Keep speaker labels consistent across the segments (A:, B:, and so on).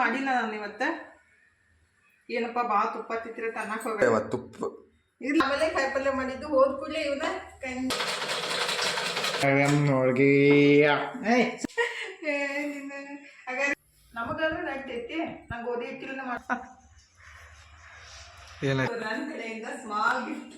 A: ಮಾಡಿಲ್ಲ ನಾನು ಇವತ್ತ. ಏನಪ್ಪ ಬಾ ತುಪ್ಪ ತಿತ್ತಿರ ತನ್ನಕ್ ಹೋಗ
B: ತುಪ್ಪ.
A: ಇಲ್ಲ ಆಮೇಲೆ ಕಾಯಿಪಲ್ಯ ಮಾಡಿದ್ದು ಹೋದ ಕೂಡಲೇ ಇವನ ನಮಗಾದ್ರೂ ನಡ್ತೈತಿ ನಂಗೆ ಗೋಧಿ ಹಿಟ್ಟಿಲ್ಲ ಮಾಡ
B: ಏನಾಯ್ತು?
A: ನನ್ನ ಕಡೆಯಿಂದ small gift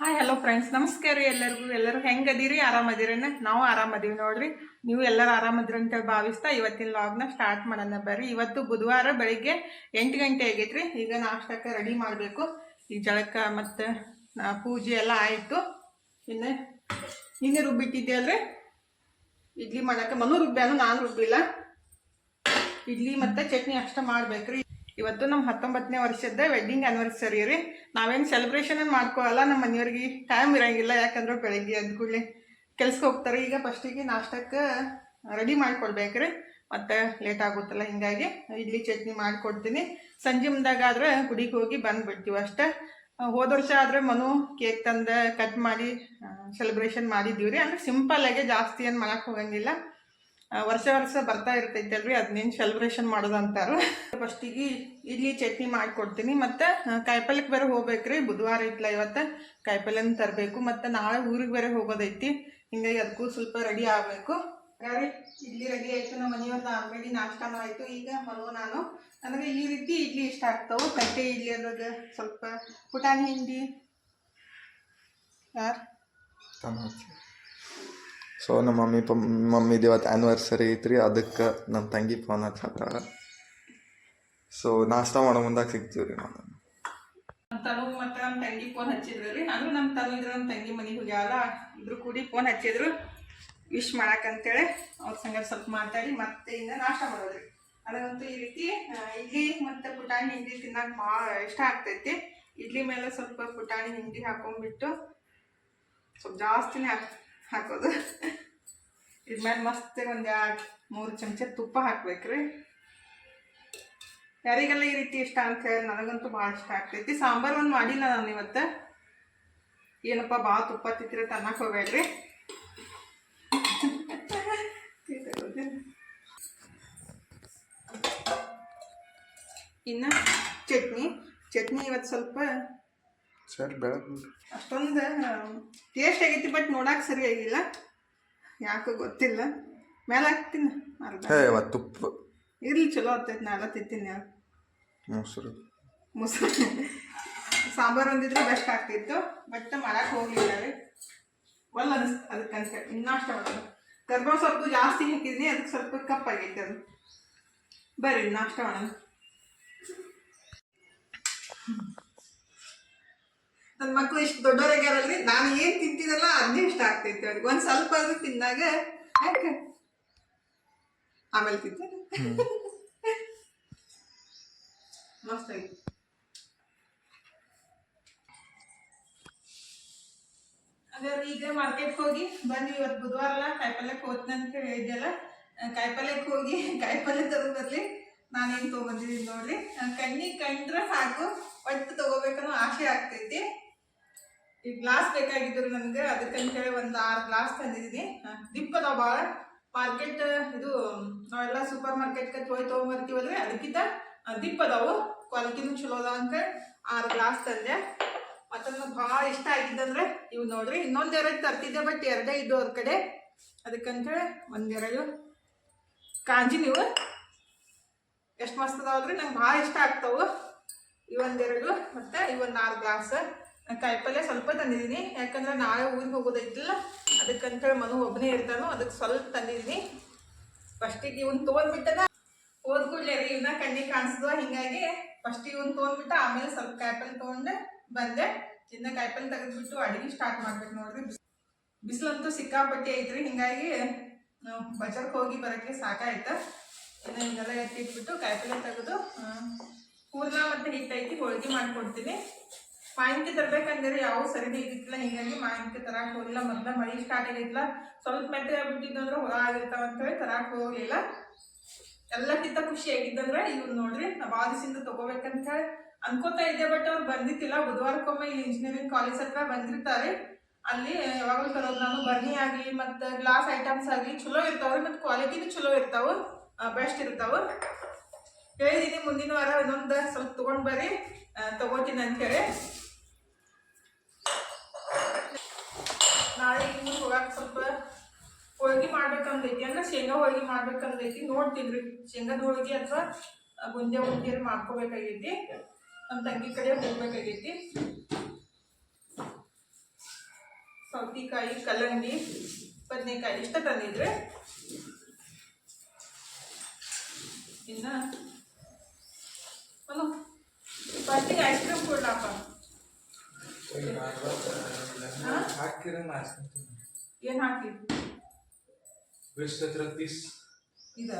A: hi hello friends ನಮಸ್ಕಾರ ರೀ ಎಲ್ಲರಿಗೂ. ಎಲ್ಲರೂ ಹೆಂಗದೀರಿ? ಆರಾಮದಿರೇನ ನಾವು ಆರಾಮದೀವಿ ನೋಡ್ರಿ. ನೀವು ಎಲ್ಲರೂ ಆರಾಮದ್ರಿ ಅಂತ ಭಾವಿಸ್ತಾ ಇವತ್ತಿನ ಲಾಗ್ನ ಸ್ಟಾರ್ಟ್ ಮಾಡೋಣ ಬರ್ರಿ. ಇವತ್ತು ಬುಧವಾರ ಬೆಳಿಗ್ಗೆ ಎಂಟು ಗಂಟೆ ಆಗೈತ್ರಿ. ಈಗ ನಾಷ್ಟಕ್ಕೆ ರೆಡಿ ಮಾಡಬೇಕು. ಈ ಜಳಕ ಮತ್ತು ಪೂಜೆ ಎಲ್ಲ ಆಯಿತು. ಇನ್ನು ನಿನ್ನೆ ರುಬ್ಬಿಟ್ಟಿದ್ದೆ ಇಡ್ಲಿ ಮಾಡೋಕ್ಕೆ ಮನು ರುಬ್ಬ್ಯಾನು, ನಾನು ರುಬ್ಬಿಲ್ಲ. ಇಡ್ಲಿ ಮತ್ತು ಚಟ್ನಿ ಅಷ್ಟ ಮಾಡ್ಬೇಕ್ರಿ. ಇವತ್ತು ನಮ್ಮ ಹತ್ತೊಂಬತ್ತನೇ ವರ್ಷದ ವೆಡ್ಡಿಂಗ್ ಆ್ಯನಿವರ್ಸರಿ ರೀ. ನಾವೇನು ಸೆಲೆಬ್ರೇಷನ್ ಮಾಡ್ಕೋಲ್ಲ ನಮ್ಮ ಮನೆಯವ್ರಿಗೆ ಟೈಮ್ ಇರೋಂಗಿಲ್ಲ, ಯಾಕಂದ್ರೆ ಬೆಳಗ್ಗೆ ಎದ್ದ ಕೂಡಲೇ ಕೆಲ್ಸಕ್ಕೆ ಹೋಗ್ತಾರೆ. ಈಗ ಫಸ್ಟಿಗೆ ನಾಷ್ಟಕ್ಕೆ ರೆಡಿ ಮಾಡ್ಕೊಳ್ಬೇಕ್ರಿ. ಮತ್ತು ಲೇಟ್ ಆಗುತ್ತಲ್ಲ, ಹಿಂಗಾಗಿ ಇಡ್ಲಿ ಚಟ್ನಿ ಮಾಡಿಕೊಡ್ತೀನಿ. ಸಂಜೆ ಮುಂದಾಗಾದ್ರೆ ಗುಡಿಗೆ ಹೋಗಿ ಬಂದುಬಿಡ್ತೀವಿ ಅಷ್ಟೇ. ಹೋದ ವರ್ಷ ಆದರೆ ಮನು ಕೇಕ್ ತಂದು ಕಟ್ ಮಾಡಿ ಸೆಲೆಬ್ರೇಷನ್ ಮಾಡಿದ್ದೀವಿ ರೀ ಅಂದರೆ ಸಿಂಪಲ್ಲಾಗೆ ಜಾಸ್ತಿ ಏನು ಮಾಡೋಕ್ಕೆ ಹೋಗಂಗಿಲ್ಲ. ವರ್ಷ ವರ್ಷ ಬರ್ತಾ ಇರ್ತೈತಲ್ರಿ ಅದನ್ನೇನು ಸೆಲೆಬ್ರೇಷನ್ ಮಾಡೋದು ಅಂತಾರ ಫಸ್ಟಿಗೆ ಇಡ್ಲಿ ಚಟ್ನಿ ಮಾಡಿಕೊಡ್ತೀನಿ, ಮತ್ತು ಕಾಯಿಪಲ್ಯಕ್ಕೆ ಬೇರೆ ಹೋಗ್ಬೇಕ್ರಿ, ಬುಧವಾರ ಐತ್ಲ ಇವತ್ತು ಕಾಯಿಪಲ್ಯನ ತರಬೇಕು, ಮತ್ತು ನಾಳೆ ಊರಿಗೆ ಬೇರೆ ಹೋಗೋದೈತಿ, ಹಿಂಗಾಗಿ ಅದಕ್ಕೂ ಸ್ವಲ್ಪ ರೆಡಿ ಆಗಬೇಕು. ಹಾಗಾದ್ರೆ ಇಡ್ಲಿ ರೆಡಿ ಆಯಿತು, ನಮ್ಮ ಮನೆಯವ್ರದ್ದು ಆಲ್ರೆಡಿ ನಾಷ್ಟಾನು ಆಯಿತು, ಈಗ ಮನು ನಾನು. ನನಗೆ ಈ ರೀತಿ ಇಡ್ಲಿ ಇಷ್ಟ ಆಗ್ತಾವೆ ಕಟ್ಟೆ ಇಡ್ಲಿ ಅನ್ನೋದು ಸ್ವಲ್ಪ ಪುಟಾಣಿ ಹಿಂಡಿ. ಯಾರು?
B: ಸೊ ನಮ್ಮ ಮಮ್ಮಿ ಪ ಮಮ್ಮಿದು ಇವತ್ತು ಆ್ಯನಿವರ್ಸರಿ ಐತ್ರಿ, ಅದಕ್ಕೆ ನನ್ನ ತಂಗಿ ಫೋನ್ ಹಚ್ಚ ಸೊ ನಾಷ್ಟ ಮಾಡೋ ಮುಂದಾಗ ಸಿಗ್ತೀವಿ ರೀ ನಾವು
A: ನಮ್ಮ ತನು ಮತ್ತು ನಮ್ಮ ತಂಗಿ ಫೋನ್ ಹಚ್ಚಿದ್ರು ರೀ. ಅಂದ್ರೆ ನಮ್ಮ ತನು ಇದ್ರು ನಮ್ಮ ತಂಗಿ ಮನೆಗೆ ಹೋಗ್ಯಾಳ. ಇಬ್ರು ಕೂಡಿ ಫೋನ್ ಹಚ್ಚಿದ್ರು. ವಿಶ್ ಮಾಡಕ್ಕಂತೇಳಿ ಅವ್ರ ಸಂಗ ಸ್ವಲ್ಪ ಮಾತಾಡಿ ಮತ್ತೆ ಇನ್ನು ನಾಷ್ಟ ಮಾಡೋದ್ರಿ ನನಗಂತೂ ಈ ರೀತಿ ಇಡ್ಲಿ ಮತ್ತು ಪುಟಾಣಿ ಹಿಂಡಿ ತಿನ್ನಕ್ಕೆ ಭಾಳ ಇಷ್ಟ ಆಗ್ತೈತಿ. ಇಡ್ಲಿ ಮೇಲೆ ಸ್ವಲ್ಪ ಪುಟಾಣಿ ಹಿಂಡಿ ಹಾಕೊಂಡ್ಬಿಟ್ಟು ಸ್ವಲ್ಪ ಜಾಸ್ತಿನೇ ಹಾಕ್ ಹಾಕೋದು. ಇದ್ರ ಮೇಲೆ ಮಸ್ತ್ ಒಂದು ಎರಡು, ಮೂರು ಚಮಚ ತುಪ್ಪ ಹಾಕ್ಬೇಕ್ರಿ. ಯಾರಿಗೆಲ್ಲ ಈ ರೀತಿ ಇಷ್ಟ ಅಂತ ಹೇಳಿ ನನಗಂತೂ ಭಾಳ ಇಷ್ಟ ಆಗ್ತೈತಿ. ಸಾಂಬಾರು ಒಂದು ಮಾಡಿಲ್ಲ ನಾನು ಇವತ್ತು ಏನಪ್ಪ, ಭಾಳ ತುಪ್ಪ ತಿತ್ತಿರ ತನ್ನಕ್ಕೆ ಹೋಗ್ಬೇಡ್ರಿ. ಇನ್ನು ಚಟ್ನಿ. ಚಟ್ನಿ ಇವತ್ತು ಸ್ವಲ್ಪ
B: ಸರಿ ಬೆಳಗ್ಗೆ
A: ಅಷ್ಟೊಂದು ಟೇಸ್ಟ್ ಆಗೈತಿ ಬಟ್ ನೋಡಕ್ಕೆ ಸರಿ ಆಗಿಲ್ಲ. ಯಾಕೋ ಗೊತ್ತಿಲ್ಲ. ಮೇಲೆ ಹಾಕ್ತೀನಿ ಅರ್ಧ
B: ಹೇ ಇವತ್ತು ತುಪ್ಪ.
A: ಇರ್ಲಿ ಚಲೋ ಆಗ್ತೈತಿ ನಾ ಎಲ್ಲ ತಿಂತೀನಿ
B: ಮೊಸರು.
A: ಮೊಸರು. ಸಾಂಬಾರು ಒಂದಿದ್ರೆ ಬೆಸ್ಟ್ ಆಗ್ತಿತ್ತು ಬಟ್ ಮಾಡಕ್ಕೆ ಹೋಗಿಲ್ಲ ರೀ ಒಲ್ಲ ಅನಿಸ್ತು ಅದಕ್ಕಂತ ಇನ್ನೂ ಅಷ್ಟ ಕರ್ಬೋ ಸ್ವಲ್ಪ ಜಾಸ್ತಿ ಹಾಕಿದ್ನಿ ಅದಕ್ಕೆ ಸ್ವಲ್ಪ ಕಪ್ಪಾಗೈತೆ ಅದು. ಬರ್ರಿ ನಾಷ್ಟ ಮಾಡೋಣ ನನ್ನ ಮಕ್ಕಳು ಇಷ್ಟು ದೊಡ್ಡವರಾಗ್ಯಾರಲ್ರಿ ನಾನು ಏನು ತಿಂತಿದ್ದಲ್ಲ ಅದನ್ನೇ ಇಷ್ಟ ಆಗ್ತೈತೆ ಅವ್ರಿಗೆ. ಒಂದು ಸ್ವಲ್ಪ ಅದು ತಿಂದಾಗ ಯಾಕೆ? ಆಮೇಲೆ ತಿಂತಾರೆ ಮಸ್ತಾಗಿ ಹಾಗಾದ್ರೆ ಈಗ ಮಾರ್ಕೆಟ್ ಹೋಗಿ ಬಂದ್ವಿ ಇವತ್ತು ಬುಧವಾರ ಅಲ್ಲ, ಕಾಯಿಪಲ್ಯಕ್ಕೆ ಹೋಗ್ತೀನಿ ಅಂತ ಹೇಳಿದ್ದೆಲ್ಲ ಕಾಯಿಪಲ್ಯಕ್ಕೆ ಹೋಗಿ ಕಾಯಿಪಲ್ಯ ತಗೊಂಡ್ ಬರ್ಲಿ. ನಾನೇನು ತಗೊಂಡಿದ್ದೀನಿ ನೋಡ್ರಿ. ಕಣ್ಣಿ ಕಂಡ್ರೆ ಸಾಕು, ಒಟ್ಟು ತಗೋಬೇಕನ್ನೋ ಆಸೆ ಆಗ್ತೈತಿ. ಈ ಗ್ಲಾಸ್ ಬೇಕಾಗಿದ್ರು ನನಗೆ. ಅದಕ್ಕಂತೇಳಿ ಒಂದು ಆರು ಗ್ಲಾಸ್ ತಂದಿದ್ದೀನಿ. ದಿಪ್ಪ ಅದಾವ ಭಾಳ ಮಾರ್ಕೆಟ್ ಇದು ನಾವೆಲ್ಲ ಸೂಪರ್ ಮಾರ್ಕೆಟ್ಗೆ ಹೋಗಿ ತೊಗೊಂಬರ್ತೀವಲ್ರಿ ಅದಕ್ಕಿಂತ ದಿಪ್ಪದವು ಕ್ವಾಲಿಟಿನೂ ಚಲೋ ಅದಾವ ಅಂತ ಆರು ಗ್ಲಾಸ್ ತಂದೆ. ಮತ್ತೊಂದು ಭಾಳ ಇಷ್ಟ ಆಗಿದ್ದಂದ್ರೆ ಇವು ನೋಡ್ರಿ, ಇನ್ನೊಂದು ಎರಡು ತರ್ತಿದ್ದೆ ಬಟ್ ಎರಡೇ ಇದ್ದು ಅವ್ರ ಕಡೆ. ಅದಕ್ಕಂತೇಳಿ ಒಂದೆರಡು ಕಾಂಜಿ ನೀವು? ಎಷ್ಟು ಮಸ್ತ್ ಅದಾವಲ್ರಿ? ನಂಗೆ ಭಾಳ ಇಷ್ಟ ಆಗ್ತಾವು. ಇವೊಂದೆರಡು ಮತ್ತು ಇವೊಂದು ಆರು ಗ್ಲಾಸ್ ಕಾಯಿಪಲ್ಯ ಸ್ವಲ್ಪ ತಂದಿದ್ದೀನಿ. ಯಾಕಂದ್ರೆ ನಾಳೆ ಊರಿಗೆ ಹೋಗೋದೈತಿಲ್ಲ ಅದಕ್ಕಂತೇಳಿ ಮನು ಒಬ್ಬನೇ ಇರ್ತಾನೋ. ಅದಕ್ಕೆ ಸ್ವಲ್ಪ ತಂದಿದ್ದೀನಿ. ಫಸ್ಟಿಗೆ ಇವ್ನ ತೊಗೊಂಡ್ಬಿಟ್ಟದ ಹೋದ್ ಕೂಡಲೇ ರೀ ಇವನ್ನ ಕಣ್ಣಿಗೆ ಕಾಣಿಸಿದ್ವ. ಹಿಂಗಾಗಿ ಫಸ್ಟಿಗೆ ಇವ್ನ ತೊಗೊಂಡ್ಬಿಟ್ಟು ಆಮೇಲೆ ಸ್ವಲ್ಪ ಕಾಯಿಪಲ್ಲೆ ತೊಗೊಂಡೆ, ಬಂದೆ. ಇನ್ನ ಕಾಯಿಪಲ್ಲೆ ತೆಗೆದ್ಬಿಟ್ಟು ಅಡುಗೆ ಸ್ಟಾರ್ಟ್ ಮಾಡ್ಬೇಕು ನೋಡ್ರಿ. ಬಿಸ್- ಬಿಸಿಲಂತೂ ಸಿಕ್ಕಾಪಟ್ಟಿ ಐತ್ರಿ. ಹಿಂಗಾಗಿ ಬಜಾರ್ಗೆ ಹೋಗಿ ಬರೋಕ್ಕೆ ಸಾಕಾಯ್ತು. ಇನ್ನು ಹಿಂಗೆಲ್ಲ ಎತ್ತಿಟ್ಬಿಟ್ಟು ಕಾಯಿಪಲ್ಲೆ ತೆಗೆದು ಹೂರ್ಣ ಮತ್ತು ಹಿಟ್ಟು ಐತಿ ಹೋಳಿಗೆ ಮಾಡ್ಕೊಡ್ತೀನಿ. ಮಾವಿನಕಾಯಿ ತರ್ಬೇಕಂದ್ರೆ ಯಾವ ಸರಿ ಇದ್ದಿಲ್ಲ ಹೀಗಾಗಿ ಮಾವಿನಕಾಯಿ ತರಾಕ್ ಹೋಗಿಲ್ಲ ಮೊದ್ಲ ಮಳಿ ಸ್ಟಾರ್ಟ್ ಆಗಿತ್ತಲ್ಲ ಸ್ವಲ್ಪ ಮೆತ್ತಗೆ ಆಗ್ಬಿಟ್ಟಿದ್ದು ಅಂದ್ರೆ ಹುಳ ಆಗಿರ್ತಾವ ಅಂತೇಳಿ ತರಕ್ಕೆ ಹೋಗಲಿಲ್ಲ. ಎಲ್ಲಕ್ಕಿಂತ ಖುಷಿ ಆಗಿದ್ದಂದ್ರೆ ಇವ್ ನೋಡ್ರಿ ನಾ ಆ ದಿವಸದಿಂದ ತಗೋಬೇಕಂತ ಹೇಳಿ ಅನ್ಕೋತಾ ಇದ್ದೆ ಬಟ್ ಅವ್ರು ಬಂದಿತ್ತಿಲ್ಲ ಬುಧವಾರಕ್ಕೊಮ್ಮೆ ಇಲ್ಲಿ ಇಂಜಿನಿಯರಿಂಗ್ ಕಾಲೇಜ್ ಹತ್ರ ಬಂದಿರ್ತಾರೆ. ಅಲ್ಲಿ ಯಾವಾಗಲೂ ತರೋದು ನಾನು ಬರ್ನಿ ಆಗಲಿ ಮತ್ತು ಗ್ಲಾಸ್ ಐಟಮ್ಸ್ ಆಗಲಿ ಚಲೋ ಇರ್ತಾವ್ರಿ, ಮತ್ತು ಕ್ವಾಲಿಟಿನೂ ಚಲೋ ಇರ್ತಾವೆ. ಬೆಸ್ಟ್ ಇರ್ತಾವೆ. ಹೇಳಿದೀನಿ, ಮುಂದಿನ ವಾರ ಇನ್ನೊಂದು ಸ್ವಲ್ಪ ತೊಗೊಂಡು ಬರ್ರಿ. ತಗೋತೀನಿ ಅಂತ ಹೇಳಿ ನಾಳೆ ಇನ್ನು ಹೋಗಕ್ಕೆ ಸ್ವಲ್ಪ ಹೋಳಿಗೆ ಮಾಡ್ಬೇಕಂದೈತಿ ಅಂದ್ರೆ ಶೇಂಗಾ ಹೋಳಿಗೆ ಮಾಡ್ಬೇಕಂದೈತಿ ನೋಡ್ತಿದ್ರಿ. ಶೇಂಗಾದ ಹೋಳಿಗೆ ಅಥವಾ ಗುಂಜೆ ಹೋಳಿಗೆ ಮಾಡ್ಕೋಬೇಕಾಗೈತಿ. ನಮ್ಮ ತಂಗಿ ಕಡೆ ಹೋಗ್ಬೇಕಾಗೈತಿ. ಸೌತಿಕಾಯಿ ಕಲ್ಲಂಗಡಿ ಬದನೆಕಾಯಿ ಇಷ್ಟ ತಂದಿದ್ರೆ. ಇನ್ನ ಅನು ಫಸ್ಟಿಗೆ ಐಸ್ ಕ್ರೀಮ್ ಕೊಡ್ಲಪ್ಪ. ಏನು ಹಾಕಿ
C: ಹತ್ರ ಪೀಸ್
A: ಇದ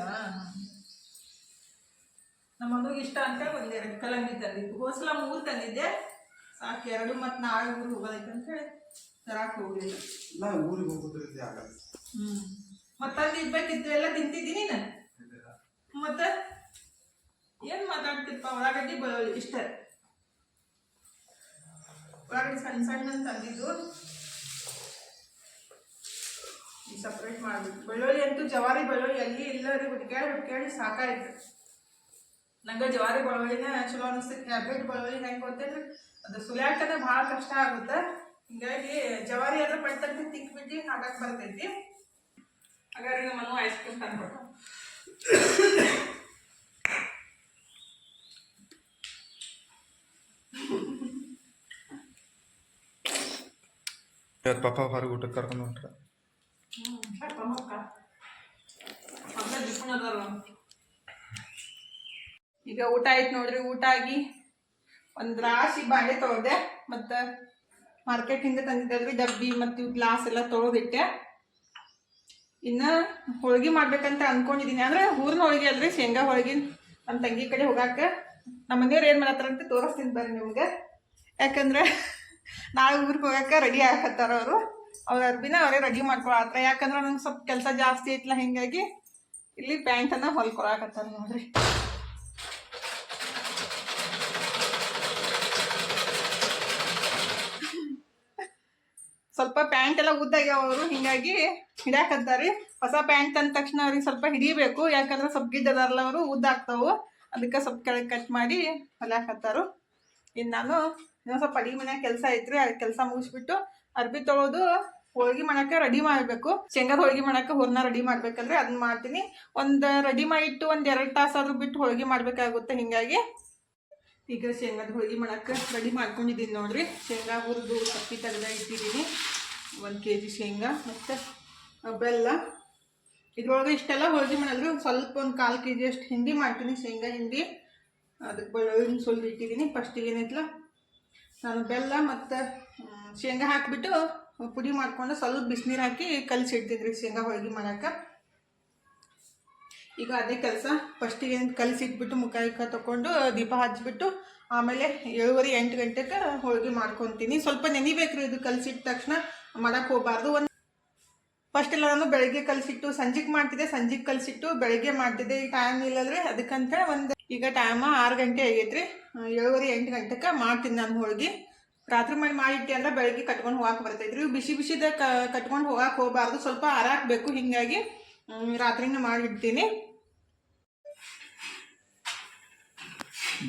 A: ನಮ್ಮ ಮಗುಗೆ ಇಷ್ಟ ಅಂತ ಒಂದು ಎರಡು ಕಲಂಗಿ ತಂದಿದ್ದು ಹೋಸಲ ಮೂರು ತಂದಿದ್ದೆ. ಸಾಕು ಎರಡು ಮತ್ತು ನಾಳೆ ಊರಿಗೆ ಹೋಗೋದೈತೆ ಅಂತ ಹೇಳಿ ತರಾಕ್ ಹೋಗಲಿಲ್ಲ
C: ನಾ ಊರಿಗೆ ಆಗಲ್ಲ.
A: ಹ್ಞೂ ಮತ್ತಲ್ಲಿ ಇರ್ಬೇಕಿತ್ತು ಎಲ್ಲ ತಿಂತಿದ್ದೀನಿ ನಾನು. ಮತ್ತೆ ಏನು ಮಾತಾಡ್ತಿಪ್ಪ ಉಳ್ಳಾಗಡ್ಡಿ ಬೆಳ್ಳುಳ್ಳಿ ಇಷ್ಟ. ಉಳ್ಳಾಗಡ್ಡಿ ಸಣ್ಣ ಸಣ್ಣ ತಂದಿದ್ದು. ಸಪ್ರೇಟ್ ಮಾಡ್ಬೇಕು. ಬೆಳ್ಳುಳ್ಳಿ ಅಂತೂ ಜವಾರಿ ಬೆಳ್ಳುಳ್ಳಿ ಎಲ್ಲಿ ಇಲ್ಲ ರೀ ಹುಡ್ಕ್ಯಾಡಿ ಹುಡ್ಕ್ಯಾಡಿ ಸಾಕಾಯ್ತು. ನಂಗೆ ಜವಾರಿ ಬೆಳ್ಳುಳ್ಳಿನ ಚಲೋ ಅನಿಸ್ತೈತಿ ಹ್ಯಾಬ್ರಿಡ್ ಬೆಳ್ಳುಳ್ಳಿ ಹೆಂಗೆ ಗೊತ್ತೇನು? ಅದು ಸುಲ್ಯಾಕನ ಭಾಳ ಕಷ್ಟ ಆಗುತ್ತೆ. ಹಿಂಗಾಗಿ ಜವಾರಿ ಆದ್ರೆ ಪಡ್ತಂತೆ ತಿಕ್ಬಿಟ್ಟು ಹಾಕಕ್ಕೆ ಬರ್ತೈತಿ. ಹಾಗಾದ್ರೆ ನಮ್ಮನ್ನು ಐಸ್ ಕ್ರೀಮ್ ತಂದ್ಬಿಟ್ಟು
B: ಇವತ್ತು ಪಾಪ ಹೊರಗೆ ಊಟಕ್ಕೆ ಕರ್ಕೊಂಡು ಹೊಂಟ್ರ.
A: ಈಗ ಊಟ ಆಯ್ತು ನೋಡ್ರಿ, ಊಟ ಆಗಿ ಒಂದು ರಾಶಿ ಬಾಂಡೆ ತೊಳೆದೆ, ಮತ್ತು ಮಾರ್ಕೆಟಿಂದ ತಂದಿದ್ದಲ್ರಿ ಡಬ್ಬಿ, ಮತ್ತು ಗ್ಲಾಸ್ ಎಲ್ಲ ತೊಳೆದಿಟ್ಟೆ. ಇನ್ನು ಹೋಳ್ಗೆ ಮಾಡ್ಬೇಕಂತ ಅನ್ಕೊಂಡಿದ್ದೀನಿ ಅಂದ್ರೆ ಊರಿನ ಹೋಳಿಗೆ ಅಲ್ರಿ, ಶೇಂಗಾ ಹೋಳಿಗೆ ನಮ್ಮ ತಂಗಿ ಕಡೆ ಹೋಗಾಕ. ನಮ್ಮ ಮನೆಯವ್ರು ಏನು ಮಾಡತ್ತಾರಂತ ತೋರಿಸ್ತೀನಿ ಬರ್ರಿ ನಿಮ್ಗೆ. ಯಾಕಂದ್ರೆ ನಾಳೆ ಊರಿಗೆ ಹೋಗಾಕ ರೆಡಿ ಆಗತ್ತಾರ ಅವರು. ಅವ್ರ ಅರ್ಬಿನ ಅವರೇ ರೆಡಿ ಮಾಡ್ಕೊಳತ್ತಾರ ಯಾಕಂದ್ರೆ ನಂಗೆ ಸ್ವಲ್ಪ ಕೆಲಸ ಜಾಸ್ತಿ ಐತ್ಲ, ಹಿಂಗಾಗಿ ಇಲ್ಲಿ ಪ್ಯಾಂಟನ್ನು ಹೊಲ್ಕೊಳಕತ್ತಾರ ನೋಡ್ರಿ. ಸ್ವಲ್ಪ ಪ್ಯಾಂಟ್ ಎಲ್ಲ ಉದ್ದಾಗ್ಯಾವ ಅವರು, ಹಿಂಗಾಗಿ ಹಿಡ್ಯಾಕತ್ತಾರಿ. ಹೊಸ ಪ್ಯಾಂಟ್ ಅಂದ ತಕ್ಷಣ ಅವ್ರಿಗೆ ಸ್ವಲ್ಪ ಹಿಡಿಬೇಕು. ಯಾಕಂದ್ರೆ ಸ್ವಲ್ಪ ಗಿಡ್ಡದಾರಲ್ಲ ಅವರು ಉದ್ದಾಗ್ತಾವು ಅದಕ್ಕೆ ಸ್ವಲ್ಪ ಕೆಳಗೆ ಕಟ್ ಮಾಡಿ ಹೊಲಾಕತ್ತಾರು ಇನ್ನು ನಾನು ಇನ್ನೊಂದು ಸ್ವಲ್ಪ ಅಡಿಗೆ ಮನ್ಯಾಗ ಕೆಲಸ ಐತ್ರಿ, ಆ ಕೆಲಸ ಮುಗಿಸ್ಬಿಟ್ಟು ಅರ್ಬಿ ತೊಳೋದು ಹೋಳ್ಗೆ ಮಾಡಕ್ಕೆ ರೆಡಿ ಮಾಡಬೇಕು. ಶೇಂಗಾದ ಹೋಳ್ಗಿ ಮಾಡಕ್ಕೆ ಹೂರ್ನ ರೆಡಿ ಮಾಡ್ಬೇಕಂದ್ರೆ ಅದನ್ನ ಮಾಡ್ತೀನಿ. ಒಂದು ರೆಡಿ ಮಾಡಿಟ್ಟು ಒಂದು ಎರಡು ತಾಸಾದ್ರೂ ಬಿಟ್ಟು ಹೋಳ್ಗೆ ಮಾಡಬೇಕಾಗುತ್ತೆ ಹಿಂಗಾಗಿ. ಈಗ ಶೇಂಗಾದ ಹೋಳಿಗೆ ಮಾಡಕ್ಕೆ ರೆಡಿ ಮಾಡ್ಕೊಂಡಿದ್ದೀನಿ ನೋಡ್ರಿ. ಶೇಂಗಾ ಹುರಿದು ಸಪ್ಪಿ ತೆಗ್ದ ಇಟ್ಟಿದ್ದೀನಿ. ಒಂದು ಕೆ ಜಿ ಶೇಂಗಾ ಮತ್ತು ಬೆಲ್ಲ. ಇದ್ರೊಳಗೆ ಇಷ್ಟೆಲ್ಲ ಹೋಳಿಗೆ ಮಾಡಿದ್ರೆ ಸ್ವಲ್ಪ ಒಂದು ಕಾಲು ಕೆ ಜಿ ಅಷ್ಟು ಹಿಂಡಿ ಮಾಡ್ತೀನಿ, ಶೇಂಗಾ ಹಿಂಡಿ. ಅದಕ್ಕೆ ಬೆಳ್ಳುಳ್ಳಿ ಸುಲ್ದು ಇಟ್ಟಿದ್ದೀನಿ. ಫಸ್ಟಿಗೆ ಏನೈತಲ್ಲ ನಾನು ಬೆಲ್ಲ ಮತ್ತು ಶೇಂಗಾ ಹಾಕಿಬಿಟ್ಟು ಪುಡಿ ಮಾಡಿಕೊಂಡು ಸ್ವಲ್ಪ ಬಿಸಿನೀರು ಹಾಕಿ ಕಲಸಿ ಇಡ್ತಿದ್ರಿ ಶೇಂಗಾ ಹೋಳಿಗೆ ಮಾಡೋಕ್ಕೆ ಈಗ ಅದೇ ಕೆಲಸ. ಫಸ್ಟಿಗೆ ಕಲಸಿಟ್ಬಿಟ್ಟು ಮುಖ ಇಕ್ಕ ತಗೊಂಡು ದೀಪ ಹಚ್ಚಿಬಿಟ್ಟು ಆಮೇಲೆ ಏಳುವರೆ ಎಂಟು ಗಂಟೆಗೆ ಹೋಳಿಗೆ ಮಾಡ್ಕೊತೀನಿ. ಸ್ವಲ್ಪ ನೆನಿಬೇಕ್ರಿ ಇದು ಕಲಸಿಟ್ಟ ತಕ್ಷಣ. ಮಾಡೋಕ್ಕೆ ಹೋಗಬಾರ್ದು. ಒಂದು ಫಸ್ಟ್ ಎಲ್ಲ ನಾನು ಬೆಳಗ್ಗೆ ಕಲಸಿಟ್ಟು, ಸಂಜೆಗೆ ಮಾಡ್ತಿದ್ದೆ, ಸಂಜೆಗೆ ಕಲಸಿಟ್ಟು, ಬೆಳಗ್ಗೆ ಮಾಡ್ತಿದ್ದೆ. ಈ ಟೈಮ್ ಇಲ್ಲದ್ರೆ ಅದಕ್ಕಂತ ಒಂದು ಈಗ ಟೈಮ್ ಆರು ಗಂಟೆ ಆಗೈತ್ರಿ. ಏಳುವರೆ ಎಂಟು ಗಂಟೆಗೆ ಮಾಡ್ತೀನಿ ನಾನು ಹೋಳಿಗೆ. ರಾತ್ರಿ ಮಾಡಿ ಮಾಡಿಟ್ಟಿ ಅಂದ್ರೆ ಬೆಳಗ್ಗೆ ಕಟ್ಕೊಂಡು ಹೋಗಕ್ಕೆ ಬರ್ತೈತ್ರಿ ಇವು ಬಿಸಿ ಬಿಸಿದ ಕಟ್ಕೊಂಡು ಹೋಗಕ್ಕೆ ಹೋಗಬಾರ್ದು ಸ್ವಲ್ಪ ಹಾರಾಕ್ಬೇಕು ಹಿಂಗಾಗಿ ರಾತ್ರಿನ ಮಾಡಿಡ್ತೀನಿ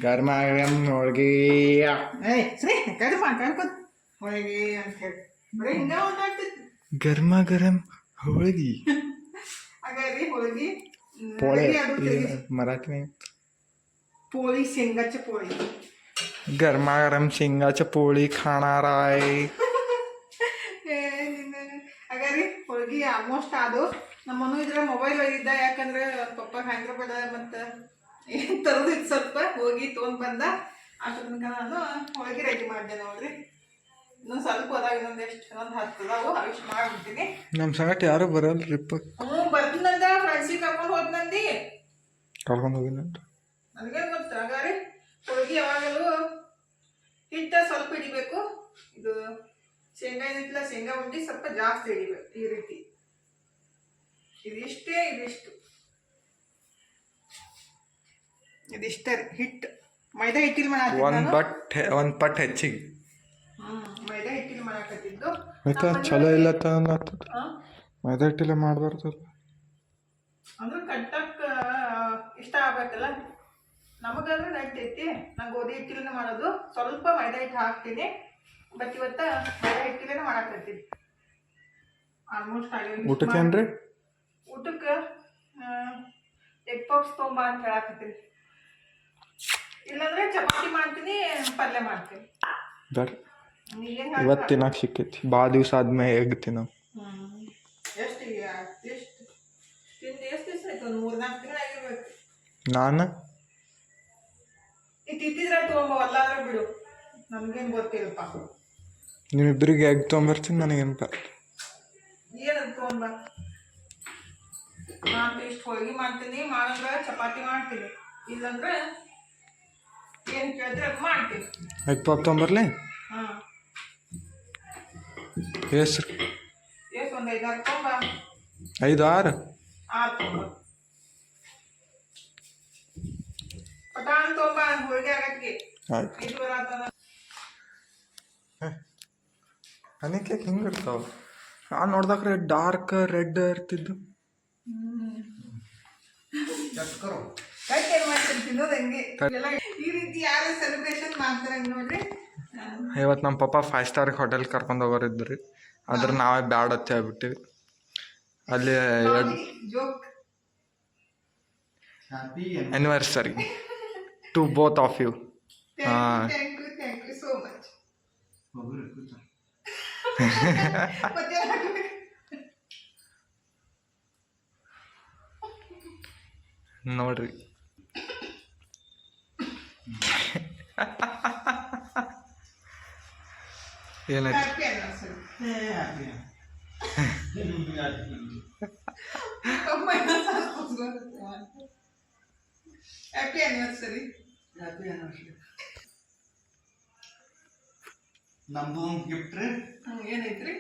B: ಗರ್ಮ ಹೋಳ್ಗಿ
A: ಏಯ್ ಸರಿ ಗರ್ಮ ಕಳ್ಕೊತ ಹೋಳ್ಗಿ ಅಂತ ಹೇಳಿ ಬರೀ ಹಿಂಗ ಒಂದಾಗ್ತೈತಿ
B: ಗರ್ಮ ಗರಂ ಹೋಳ್ಗಿ
A: ಹಾಗಾಗಿ ಹೋಳ್ಗಿ
B: ಪೋಳೆ
A: ಮರಾಠಿ ಪೋಳಿ ಶೇಂಗಾಚ
B: ಪೋಳಿ
A: पोळी शेंगाची पोळी
B: गरमा गरम शेंगाच्या पोळी खाणार आहे
A: ಏ, ನಿನ್ನ- ಹಾಗಾರಿ ಹೋಳಿಗೆ ಆಲ್ಮೋಸ್ಟ್ ಆದು ನಮ್ಮ ಮನು ಇದ್ರೆ ಮೊಬೈಲ್ ಒಯ್ದಿದ್ದ ಯಾಕಂದ್ರೆ ಪಪ್ಪ ಹೈದ್ರಾಬಾದ್ ಮತ್ತು ಏನು ತರದಿತ್ತು ಸ್ವಲ್ಪ ಹೋಗಿ ತೊಗೊಂಡ್ ಬಂದ ಅಷ್ಟು ತನಕ ನಾನು ಹೋಳಿಗೆ ರೆಡಿ ಮಾಡಿದೆ ನೋಡ್ರಿ ಇನ್ನೊಂದು ಸ್ವಲ್ಪ ಅದಾವ ಇನ್ನೊಂದು ಎಷ್ಟು ಇನ್ನೊಂದು ಹತ್ತು ಅದಾವು ಅವಿಷ್ಟು ಮಾಡಿಬಿಡ್ತೀನಿ
B: ನಮ್ಮ ಸಂಗಟ ಯಾರು ಬರಲ್ಲ ಟ್ರಿಪ್
A: ಹ್ಞೂ ಬರ್ತೀನಂದ ಫ್ರೆಂಡ್ಸಿಗೆ ಕರ್ಕೊಂಡು ಹೋದ್ನಂದಿ
B: ಕರ್ಕೊಂಡು ಹೋಗಿನಂತ
A: ನನಗೇನು ಗೊತ್ತು ಹಾಗಾದ್ರೆ ಹೋಳಿಗೆ ಯಾವಾಗಲೂ ಹಿಟ್ಟ ಸ್ವಲ್ಪ ಹಿಡಿಬೇಕು. ಇದು ಶೇಂಗಾ ಏನಿಲ್ಲ ಶೇಂಗಾ ಉಂಡಿ ಸ್ವಲ್ಪ ಜಾಸ್ತಿ ಹಿಡಿಬೇಕು ಈ ರೀತಿ. ಇದಿಷ್ಟೇ ಇದಿಷ್ಟು. ಇದಿಷ್ಟೇ ರೀ ಹಿಟ್ಟು ಮೈದಾ ಹಿಟ್ಟಿಲ್ ಮಾಡಾಕ
B: ಒಂದ್
A: ನಾನು?
B: ಬಟ್ ಒಂದು ಪಟ್ ಹೆಚ್ಚಿಗೆ.
A: ಮೈದಾ ಹಿಟ್ಟಿಲ್ ಮಾಡಾಕತ್ತಿದ್ದು
B: ಆಯ್ತಾ ಚಲೋ ಇಲ್ಲ ತನ? ಮೈದಾ ಹಿಟ್ಟಿಲ್ಲ ಮಾಡಬಾರ್ದು
A: ಅಂದ್ರೆ ಕಟ್ಟಕ್ಕ ಇಷ್ಟ ಆಗ್ಬೇಕಲ್ಲ? ನಮಗಾದ್ರೆ ನಡ್ತೈತಿ. ನಾನು ಗೋಧಿ ಹಿಟ್ಟಿಲೇ ಮಾಡೋದು ಸ್ವಲ್ಪ ಮೈದಾ ಹಿಟ್ಟು ಹಾಕ್ತೀನಿ. ಬಟ್ ಇವತ್ತ ಮೈದಾ ಹಿಟ್ಟಿಲೇ ಮಾಡಾಕತ್ತೀನಿ ಆಲ್ಮೋಸ್ಟ್
B: ಊಟಕ್ಕೆ
A: ಊಟಕ್ಕೆ ಎಗ್ ಪಫ್ಸ್ ತೊಂಬ ಅಂತ ಹೇಳಾಕತ್ತೀನಿ ಇಲ್ಲಾಂದ್ರೆ ಚಪಾತಿ ಮಾಡ್ತೀನಿ ಪಲ್ಯ ಮಾಡ್ತೀನಿ.
B: ಇವತ್ತು ತಿನ್ನಕ್ಕೆ ಸಿಕ್ಕೈತಿ. ಭಾಳ ದಿವಸ ಆದ್ಮೇಲೆ ಎಗ್ ತಿನ್ನೋ
A: ಎಷ್ಟು ಎಷ್ಟು ತಿಂದು ಎಷ್ಟು ದಿವಸ ಆಯ್ತು ಒಂದು ಮೂರು ನಾಲ್ಕು ತಿಂಗಳು ಆಗಿರ್ಬೇಕು
B: ನಾನು
A: ಈ ತಿಂತಿದ್ರೆ ತೊಗೊಂಬ ಅಲ್ಲಾದ್ರೆ ಬಿಡು. ನಮ್ಗೇನು ಗೊತ್ತಿಲ್ಲಪ್ಪ.
B: ನೀವಿಬ್ಬರಿಗೆ ಎಗ್ ತೊಗೊಂಬರ್ತೀನಿ ನನಗೇನು
A: ಏನದು ತೊಗೊಂಬ. ನಾನು ಇಷ್ಟು ಹೋಳಿಗೆ ಮಾಡ್ತೀನಿ ಮಾಡಿದ್ರೆ ಚಪಾತಿ ಮಾಡ್ತೀನಿ. ಇಲ್ಲಂದ್ರೆ ಏನು ಕೇಳಿದ್ರೆ ಅದು ಮಾಡ್ತೀನಿ.
B: ಎಗ್ ಪಾಪ್ ತೊಗೊಂಬರ್ಲಿ?
A: ಹಾಂ.
B: ಹೆಸ್ರು
A: ಎಷ್ಟು ಒಂದು ಐದಾರು ತೊಗೊಂಬ.
B: ಐದು ಆರು
A: ಆರು ತೊಗೊಂಬ ಪಟಾನ್
B: ಅನೇಕ ಹಿಂಗೆ ಇರ್ತಾವ? ನಾನು ನೋಡ್ದಾಕ್ರೆ ಡಾರ್ಕ್ ರೆಡ್ ಇರ್ತಿದ್ದು. ಇವತ್ತು ನಮ್ಮ ಪಪ್ಪ ಫೈವ್ ಸ್ಟಾರ್ ಹೋಟೆಲ್ ಕರ್ಕೊಂಡು ಹೋಗೋರಿದ್ರಿ ರೀ. ಆದ್ರೆ ನಾವೇ ಬ್ಯಾಡ್ ಅಂತ ಹೇಳ್ಬಿಟ್ಟಿವಿ ಅಲ್ಲಿ
A: joke
C: Happy
B: anniversary to both of you ಹಾ.
A: Thank you thank you so much
C: ಹೋಗ್ರಿ ಕೂತ
A: ಮತ್ತೆ
B: ನೋಡ್ರಿ ಏನಾಯ್ತು
A: happy anniversary
C: happy
A: anniversary
C: happy anniversary ನಮ್ದು ಒಂದು ಗಿಫ್ಟ್ ರೀ.
A: ಏನೈತ್ರಿ?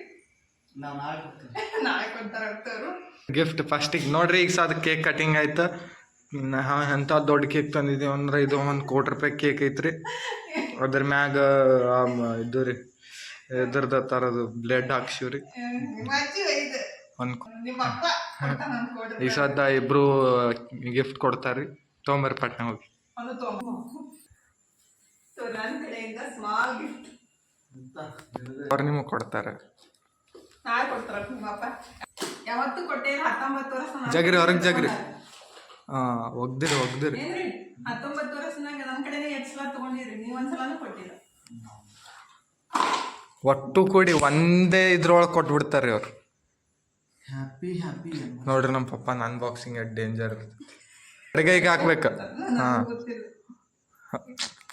C: ನಾವು ನಾಳೆ ಕೊಡ್ತೀವಿ
A: ನಾಳೆ ಕೊಡ್ತಾರೆ ಅಂತವ್ರು
B: ಗಿಫ್ಟ್ ಫಸ್ಟಿಗೆ ನೋಡ್ರಿ ಈಗ ಸಾದ ಕೇಕ್ ಕಟಿಂಗ್ ಆಯ್ತು. ಹಾಂ ಎಂಥ ದೊಡ್ಡ ಕೇಕ್ ತಂದಿದ್ದೀವಿ ಅಂದ್ರೆ ಇದು ಒಂದು ಕೋಟಿ ರೂಪಾಯಿ ಕೇಕ್ ಐತ್ರಿ. ಅದ್ರ ಮ್ಯಾಗ ಇದು ರೀ ಎದ್ರದ ಥರದ್ದು ಬ್ಲೆಡ್ ಹಾಕ್ಸಿವ್ ರೀ ಒಂದು ಈಗ ಸದ್ದ ಇಬ್ರು ಗಿಫ್ಟ್ ಕೊಡ್ತಾರ್ರಿ. ತೊಗೊಂಬರ್ರಿ ಪಟ್ನ ಹೋಗಿ.
A: ಅವನು ತಗೊಂಬ ನನ್ನ ಕಡೆಯಿಂದ ಸ್ಮಾಲ್ ಗಿಫ್ಟ್
B: ಅವ್ರು ನಿಮಗೆ ಕೊಡ್ತಾರೆ.
A: ನಾಳೆ ಕೊಡ್ತಾರ ನಿಮ್ಮಪ್ಪ ಯಾವತ್ತೂ ಕೊಟ್ಟೇ ಇಲ್ಲ ವರ್ಷ
B: ಜಗ್ರಿ ಹೊರಗೆ ಜಗ್ರಿ. ಹಾಂ ಒಗ್ದಿರಿ ಒಗ್ದಿರಿ
A: ಹತ್ತೊಂಬತ್ತು ವರ್ಷನಾಗ ನಮ್ಮ ಕಡೆ ಎಷ್ಟು ಸಲ ತಗೊಂಡಿರಿ. ನೀವು ಒಂದ್ಸಲನೂ ಕೊಟ್ಟಿಲ್ಲ.
B: ಒಟ್ಟು ಕೂಡಿ ಒಂದೇ ಇದ್ರೊಳಗೆ ಕೊಟ್ಬಿಡ್ತಾರೆ ರೀ ಅವ್ರು
C: ಹ್ಯಾಪಿ ಹ್ಯಾಪಿ
B: ನೋಡ್ರಿ ನಮ್ಮ ಪಪ್ಪ ನನ್ನ ಬಾಕ್ಸಿಂಗ್ ಎಟ್ ಡೇಂಜರ್ ಅಡುಗೆಗೆ ಹಾಕ್ಬೇಕು. ಹಾಂ
A: ಗೊತ್ತಿಲ್ಲ.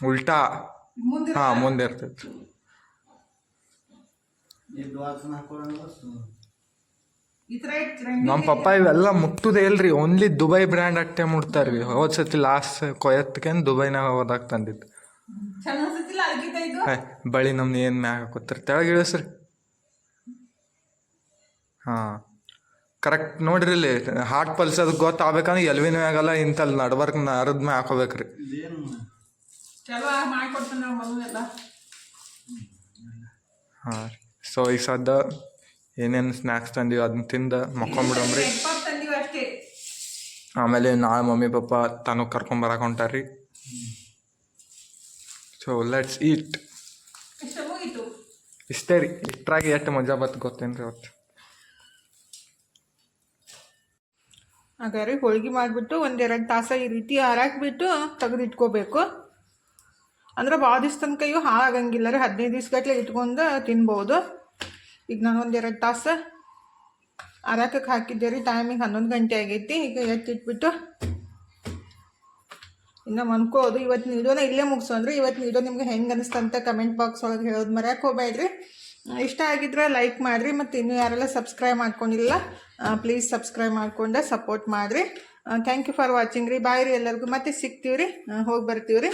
B: ಉಲ್ಟಾ.
A: ಮುಂದೆ
B: ಹಾಂ ಮುಂದೆ ಇರ್ತೈತಿ. ನಮ್ಮ ಪಪ್ಪ ಇವೆಲ್ಲ ಮುಟ್ಟುದೇ ಇಲ್ರಿ. ಓನ್ಲಿ ದುಬೈ ಬ್ರ್ಯಾಂಡ್ ಅಟ್ಟೆ ಮುಟ್ತಾರೆ ರೀ ಹೋದ್ ಸತಿ ಲಾಸ್ಟ್ ಕೊಯತ್ಕೇನು ದುಬೈನಾಗ ಹೋದಾಗ ತಂದಿದ್ದು. ಬಳಿ ನಮ್ದು ಏನು ಮ್ಯಾಗ ಹಾಕೋತಾರೆ? ತೆಳಗೆ ಇಳಿಸ್ರಿ ಹಾಂ. ಕರೆಕ್ಟ್ ನೋಡ್ರಿ ಇಲ್ಲಿ ಹಾರ್ಟ್ ಪಲ್ಸ್ ಅದು ಗೊತ್ತಾಗಬೇಕಂದ್ರೆ ಎಲ್ವಿನ ಆಗಲ್ಲ ಇಂಥಲ್ಲಿ ನಡ್ಬರ್ಕ್ ನರದ ಮ್ಯಾಗ ಹಾಕೋಬೇಕ್ರಿ. ಹಾಂ ಸೊ ಈಗ ಸದ್ದ ಏನೇನು ಸ್ನ್ಯಾಕ್ಸ್ ತಂದೀವಿ ಅದನ್ನ ತಿಂದ ಮಕ್ಕೊಂಬಿಡಮ್ರಿ. ಆಮೇಲೆ ನಾಳೆ ಮಮ್ಮಿ ಪಪ್ಪ ತಾನು ಕರ್ಕೊಂಬರಕ್ಕೆ ಹೊಂಟಾರ್ರಿ. ಸೊ ಲೆಟ್ಸ್ ಈಟ್
A: ಇಷ್ಟೇ
B: ರೀ. ಇಷ್ಟ್ರಾಗಿ ಎಷ್ಟು ಮಜಾ ಬತ್ತು ಗೊತ್ತೇನ್ರಿ ಅವತ್ತು.
A: ಹಾಗಾದ್ರೆ ಹೋಳಿಗೆ ಮಾಡಿಬಿಟ್ಟು ಒಂದೆರಡು ತಾಸ ಈ ರೀತಿ ಹಾರಾಕ್ಬಿಟ್ಟು ತೆಗೆದಿಟ್ಕೋಬೇಕು. ಅಂದ್ರೆ ಭಾಳ ದಿವ್ಸ ತನಕ ಇವು ಹಾಳಾಗಂಗಿಲ್ಲ ರೀ, ಹದಿನೈದು ದಿವ್ಸ ಗಟ್ಟಲೆ ಇಟ್ಕೊಂಡು ತಿನ್ಬೋದು. ಈಗ ನಾನು ಒಂದೆರಡು ತಾಸು ಹಾರಾಕಕ್ಕೆ ಹಾಕಿದ್ದೆ ರೀ ಟೈಮಿಗೆ ಹನ್ನೊಂದು ಗಂಟೆ ಆಗೈತಿ, ಈಗ ಎತ್ತಿಟ್ಬಿಟ್ಟು ಇನ್ನು ಮನ್ಕೋದು ಇವತ್ತಿನ ವಿಡಿಯೋನ ಇಲ್ಲೇ ಮುಗಿಸೋಂದ್ರೆ ಇವತ್ತಿನ ವಿಡಿಯೋ ನಿಮ್ಗೆ ಹೆಂಗೆ ಅನಿಸ್ತಂತ ಕಮೆಂಟ್ ಬಾಕ್ಸ್ ಒಳಗೆ ಹೇಳೋದು ಮರ್ಯಾಕೆ ಹೋಗ್ಬೇಡ್ರಿ. ಇಷ್ಟ ಆಗಿದ್ರೆ ಲೈಕ್ ಮಾಡಿರಿ, ಮತ್ತು ಇನ್ನೂ ಯಾರೆಲ್ಲ ಸಬ್ಸ್ಕ್ರೈಬ್ ಮಾಡ್ಕೊಂಡಿಲ್ಲ ಪ್ಲೀಸ್ ಸಬ್ಸ್ಕ್ರೈಬ್ ಮಾಡಿಕೊಂಡೆ ಸಪೋರ್ಟ್ ಮಾಡಿರಿ. ಥ್ಯಾಂಕ್ ಯು ಫಾರ್ ವಾಚಿಂಗ್ ರೀ. ಬಾಯ್ ರೀ ಎಲ್ಲರಿಗೂ. ಮತ್ತೆ ಸಿಗ್ತೀವಿ ರೀ ಹೋಗಿ ಬರ್ತೀವಿ ರೀ